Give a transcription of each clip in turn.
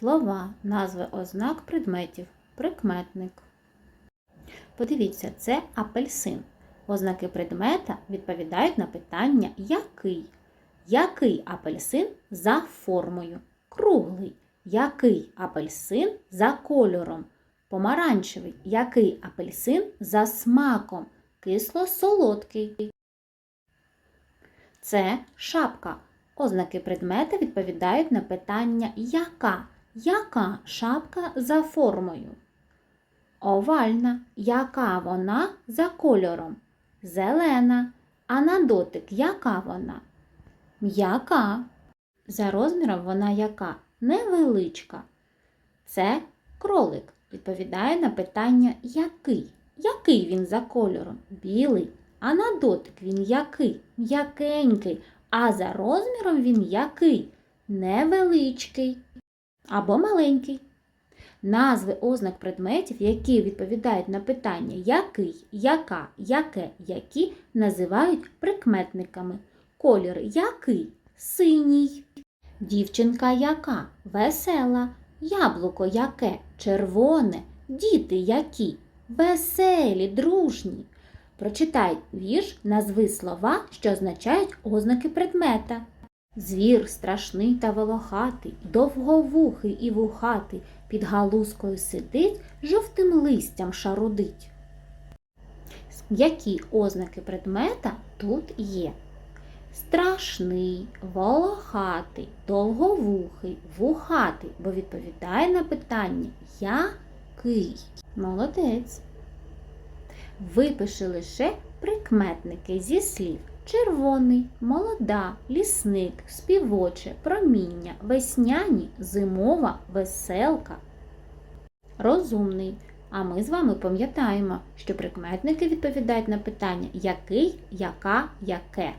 Слова, назви ознак предметів, прикметник. Подивіться, це апельсин. Ознаки предмета відповідають на питання який. Який апельсин за формою? Круглий. Який апельсин за кольором? Помаранчевий. Який апельсин за смаком? Кисло-солодкий. Це шапка. Ознаки предмета відповідають на питання яка? Яка шапка за формою? Овальна. Яка вона за кольором? Зелена. А на дотик яка вона? М'яка. За розміром вона яка? Невеличка. Це кролик. Відповідає на питання який? Який він за кольором? Білий. А на дотик він який? М'якенький. А за розміром він який? Невеличкий або маленький. Назви ознак предметів, які відповідають на питання який, яка, яке, які, називають прикметниками. Колір який? Синій. Дівчинка яка? Весела. Яблуко яке? Червоне. Діти які? Веселі, дружні. Прочитай вірш, назви слова, що означають ознаки предмета. Звір страшний та волохатий, довговухий і вухатий, під галузкою сидить, жовтим листям шарудить. Які ознаки предмета тут є? Страшний, волохатий, довговухий, вухатий, бо відповідає на питання який. Молодець. Випиши лише прикметники зі слів червоний, молода, лісник, співоче, проміння, весняні, зимова, веселка. Розумний. А ми з вами пам'ятаємо, що прикметники відповідають на питання який, яка, яке.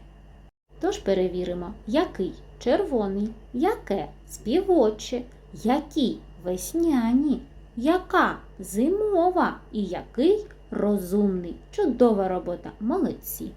Тож перевіримо, який червоний, яке співоче, які весняні, яка зимова і який розумний. Чудова робота, молодці!